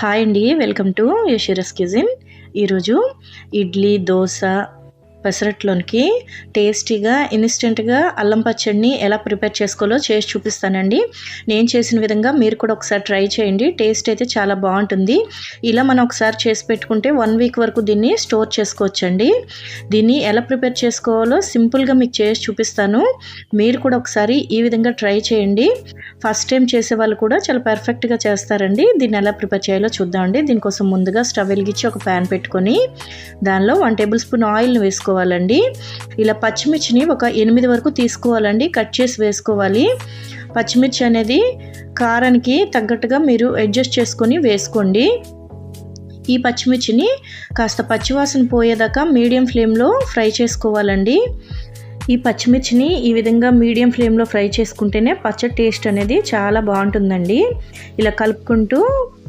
Hi అండి welcome to యషిరస్ కిజిన్. ఈరోజు ఇడ్లీ దోశ పెసరట్లోనికి టేస్టీగా ఇన్స్టెంట్గా అల్లం పచ్చడిని ఎలా ప్రిపేర్ చేసుకోవాలో చేసి చూపిస్తానండి. నేను చేసిన విధంగా మీరు కూడా ఒకసారి ట్రై చేయండి. టేస్ట్ అయితే చాలా బాగుంటుంది. ఇలా మనం ఒకసారి చేసి పెట్టుకుంటే వన్ వీక్ వరకు దీన్ని స్టోర్ చేసుకోవచ్చండి. దీన్ని ఎలా ప్రిపేర్ చేసుకోవాలో సింపుల్గా మీకు చేసి చూపిస్తాను. మీరు కూడా ఒకసారి ఈ విధంగా ట్రై చేయండి. ఫస్ట్ టైం చేసే వాళ్ళు కూడా చాలా పర్ఫెక్ట్గా చేస్తారండి. దీన్ని ఎలా ప్రిపేర్ చేయాలో చూద్దామండి. దీనికోసం ముందుగా స్టవ్ వెలిగించి ఒక ప్యాన్ పెట్టుకొని దానిలో వన్ టేబుల్ స్పూన్ ఆయిల్ని వేసుకో వేసుకోవాలండి. ఇలా పచ్చిమిర్చిని ఒక ఎనిమిది వరకు తీసుకోవాలండి. కట్ చేసి వేసుకోవాలి. పచ్చిమిర్చి అనేది కారానికి తగ్గట్టుగా మీరు అడ్జస్ట్ చేసుకొని వేసుకోండి. ఈ పచ్చిమిర్చిని కాస్త పచ్చివాసన పోయేదాకా మీడియం ఫ్లేమ్లో ఫ్రై చేసుకోవాలండి. ఈ పచ్చిమిర్చిని ఈ విధంగా మీడియం ఫ్లేమ్లో ఫ్రై చేసుకుంటేనే పచ్చడి టేస్ట్ అనేది చాలా బాగుంటుందండి. ఇలా కలుపుకుంటూ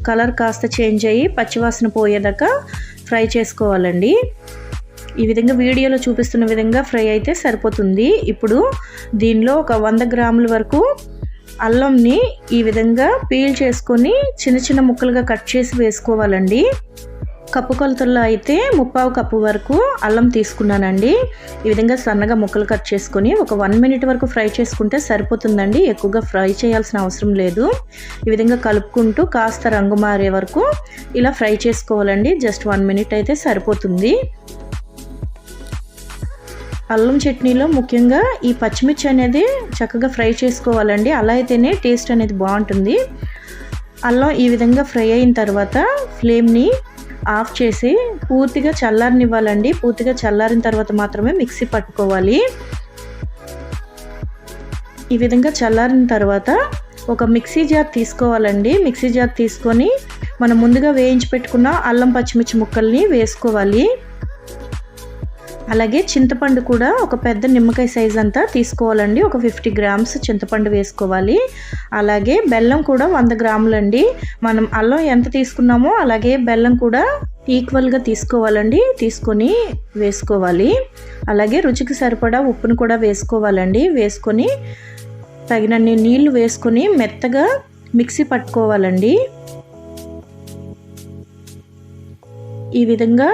కలర్ కాస్త చేంజ్ అయ్యి పచ్చివాసన పోయేదాకా ఫ్రై చేసుకోవాలండి. ఈ విధంగా వీడియోలో చూపిస్తున్న విధంగా ఫ్రై అయితే సరిపోతుంది. ఇప్పుడు దీనిలో ఒక వంద గ్రాముల వరకు అల్లంని ఈ విధంగా పీల్ చేసుకొని చిన్న చిన్న ముక్కలుగా కట్ చేసి వేసుకోవాలండి. కప్పు కొలతల్లో అయితే ముప్పావు కప్పు వరకు అల్లం తీసుకున్నానండి. ఈ విధంగా సన్నగా ముక్కలు కట్ చేసుకొని ఒక వన్ మినిట్ వరకు ఫ్రై చేసుకుంటే సరిపోతుందండి. ఎక్కువగా ఫ్రై చేయాల్సిన అవసరం లేదు. ఈ విధంగా కలుపుకుంటూ కాస్త రంగు మారే వరకు ఇలా ఫ్రై చేసుకోవాలండి. జస్ట్ వన్ మినిట్ అయితే సరిపోతుంది. అల్లం చట్నీలో ముఖ్యంగా ఈ పచ్చిమిర్చి అనేది చక్కగా ఫ్రై చేసుకోవాలండి. అలా అయితేనే టేస్ట్ అనేది బాగుంటుంది. అల్లం ఈ విధంగా ఫ్రై అయిన తర్వాత ఫ్లేమ్ని ఆఫ్ చేసి పూర్తిగా చల్లారనివ్వాలండి. పూర్తిగా చల్లారిన తర్వాత మాత్రమే మిక్సీ పట్టుకోవాలి. ఈ విధంగా చల్లారిన తర్వాత ఒక మిక్సీ జార్ తీసుకోవాలండి. మిక్సీ జార్ తీసుకొని మనం ముందుగా వేయించి పెట్టుకున్న అల్లం పచ్చిమిర్చి ముక్కల్ని వేసుకోవాలి. అలాగే చింతపండు కూడా ఒక పెద్ద నిమ్మకాయ సైజ్ అంతా తీసుకోవాలండి. ఒక ఫిఫ్టీ గ్రామ్స్ చింతపండు వేసుకోవాలి. అలాగే బెల్లం కూడా వంద గ్రాములండి. మనం అల్లం ఎంత తీసుకున్నామో అలాగే బెల్లం కూడా ఈక్వల్గా తీసుకోవాలండి. తీసుకొని వేసుకోవాలి. అలాగే రుచికి సరిపడా ఉప్పును కూడా వేసుకోవాలండి. వేసుకొని తగినన్ని నీళ్ళు వేసుకొని మెత్తగా మిక్సీ పట్టుకోవాలండి. ఈ విధంగా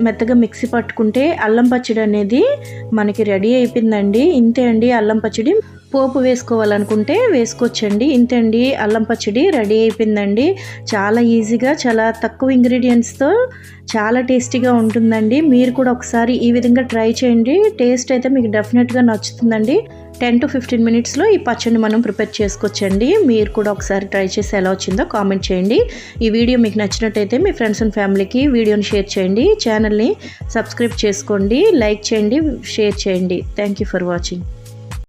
మెత్తగా మిక్సీ పట్టుకుంటే అల్లం పచ్చడి అనేది మనకి రెడీ అయిపోయిందండి. ఇంతే అండి అల్లం పచ్చడి. పోపు వేసుకోవాలనుకుంటే వేసుకోవచ్చండి. ఇంతే అండి అల్లం పచ్చడి రెడీ అయిపోయిందండి. చాలా ఈజీగా చాలా తక్కువ ఇంగ్రీడియంట్స్తో చాలా టేస్టీగా ఉంటుందండి. మీరు కూడా ఒకసారి ఈ విధంగా ట్రై చేయండి. టేస్ట్ అయితే మీకు డెఫినెట్గా నచ్చుతుందండి. టెన్ టు ఫిఫ్టీన్ మినిట్స్లో ఈ పచ్చడిని మనం ప్రిపేర్ చేసుకోవచ్చండి మీరు కూడా ఒకసారి ట్రై చేసి ఎలా వచ్చిందో కామెంట్ చేయండి. ఈ వీడియో మీకు నచ్చినట్టయితే మీ ఫ్రెండ్స్ అండ్ ఫ్యామిలీకి వీడియోని షేర్ చేయండి. ఛానల్ని సబ్స్క్రైబ్ చేసుకోండి. లైక్ చేయండి షేర్ చేయండి. Thank you for watching.